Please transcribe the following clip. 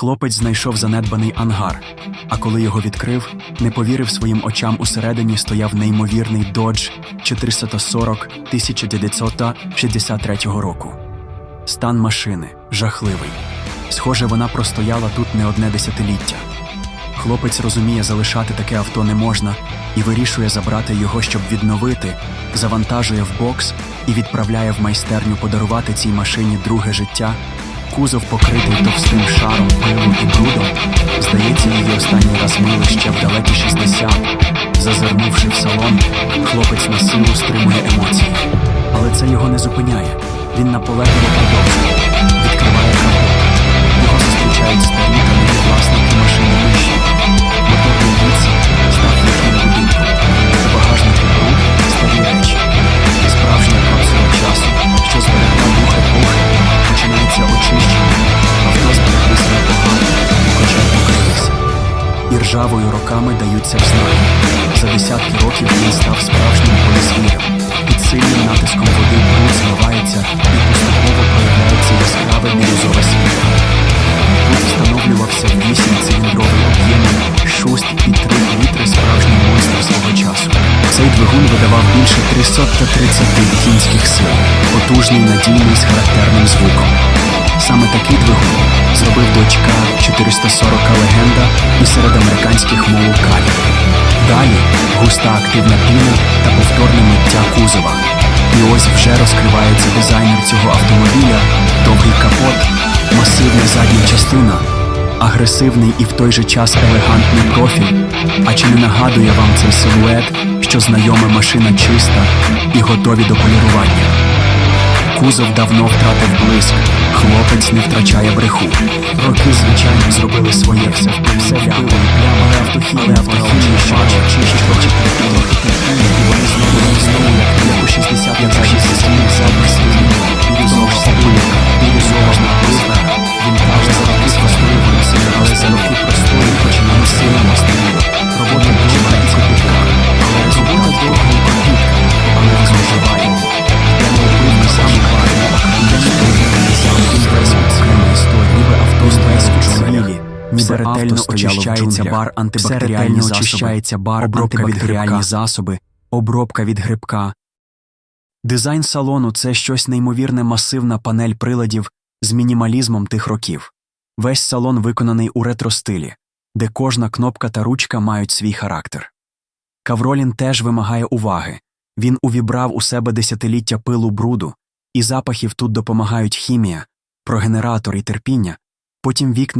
Хлопець знайшов занедбаний ангар, а коли його відкрив, не повірив своїм очам усередині стояв неймовірний Dodge 440 1963 року. Стан машини жахливий. Схоже, вона простояла тут не одне десятиліття. Хлопець розуміє, залишати таке авто не можна і вирішує забрати його, щоб відновити, завантажує в бокс і відправляє в майстерню подарувати цій машині друге життя. Кузов покритий товстим шаром пилу і брудом. Здається, її останній раз мили ще в далекі 60. Зазирнувши в салон, хлопець на силу стримує емоції. Але це його не зупиняє. Він наполегливо продовжує. І ржавою роками даються в знаки. За десятки років він став справжнім полісвіром. Під сильним натиском води бруд змивається і поступово проявляється яскраве бірюзове світло. Тут встановлювався 8-циліндровий об'ємом шуст і 3 літри справжній монстр свого часу. Цей двигун видавав більше 330 кінських сил, потужний, надійний з характерним звуком. Саме такий двигун зробив дочка 440 легенда і серед американських молокалів. Далі густа активна піна та повторне миття кузова. І ось вже розкривається дизайнер цього автомобіля, довгий капот, масивна задня частина, агресивний і в той же час елегантний профіль. А чи не нагадує вам цей силует, що знайома машина чиста і готові до полірування? Кузов давно втратив блиск, хлопець не втрачає бреху. Роки, звичайно, зробили своє. Все впив, все але автохімія Ретельно очищається бар антибактеріальні очищається бар антибактеріальні засоби, обробка від грибка. Дизайн салону це щось неймовірне масивна панель приладів з мінімалізмом тих років. Весь салон виконаний у ретро-стилі, де кожна кнопка та ручка мають свій характер. Кавролін теж вимагає уваги. Він увібрав у себе десятиліття пилу бруду, і запахів тут допомагають хімія, прогенератор і терпіння, потім вікна